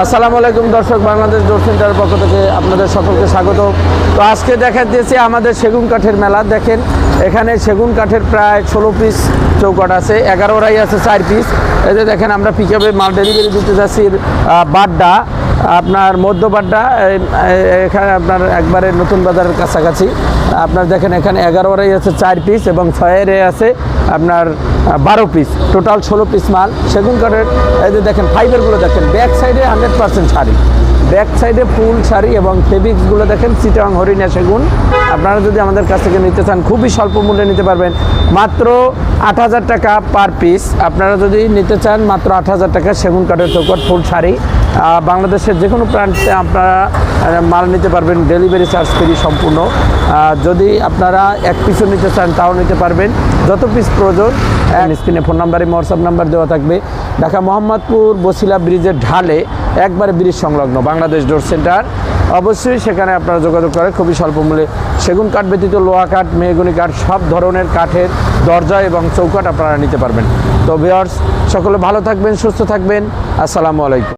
আসসালামু আলাইকুম দর্শক, বাংলাদেশ ডোর সেন্টারের পক্ষ থেকে আপনাদের সকলকে স্বাগত। তো আজকে দেখা দিয়েছে আমাদের সেগুন কাঠের মেলা। দেখেন, এখানে সেগুন কাঠের প্রায় ষোলো পিস চৌকাট আছে এগারোরাই আছে, চার পিস এতে দেখেন, আমরা পিক আপে মাল ডেলিভারি দিতে যাচ্ছি বাড্ডা, আপনার এই- এখানে আপনার একবারে নতুন বাজারের কাছাকাছি। আপনার দেখেন, এখানে এগারোরাই আছে, চার পিস এবং ছয়ের আছে। আপনার বারো পিস টোটাল ষোলো পিস মাল। সেগুন কাঠের এই যে দেখেন ফাইবারগুলো দেখেন ব্যাক সাইডে হান্ড্রেড পার্সেন্ট শাড়ি। ব্যাক সাইডে ফুল শাড়ি এবং ফেব্রিক্সগুলো দেখেন চিটাং হরিণা সেগুন। আপনারা যদি আমাদের কাছ থেকে নিতে চান, খুবই স্বল্প মূল্যে নিতে পারবেন। মাত্র আট হাজার টাকা পার পিস আপনারা যদি নিতে চান, মাত্র আট হাজার টাকা সেগুন কাঠের চৌকট ফুল শাড়ি। বাংলাদেশের যে কোনো প্রান্তে আপনারা মাল নিতে পারবেন ডেলিভারি চার্জ ফ্রি সম্পূর্ণ। যদি আপনারা এক পিসও নিতে চান, তাও নিতে পারবেন। যত পিস প্রয়োজন স্ক্রিনে ফোন নাম্বারে হোয়াটসঅ্যাপ নাম্বার দেওয়া থাকবে। ঢাকা মোহাম্মদপুর বসিলা ব্রিজের ঢালে একবারে ব্রিজ সংলগ্ন বাংলাদেশ ডোর সেন্টার। অবশ্যই সেখানে আপনারা যোগাযোগ করে খুবই স্বল্প মূল্যে সেগুন কাঠ ব্যতীত লোহা কাঠ, মেহগুনি কাঠ, সব ধরনের কাঠের দরজা এবং চৌকাঠ আপনারা নিতে পারবেন। তো ভিওর্স সকলে ভালো থাকবেন, সুস্থ থাকবেন। আসসালামু আলাইকুম।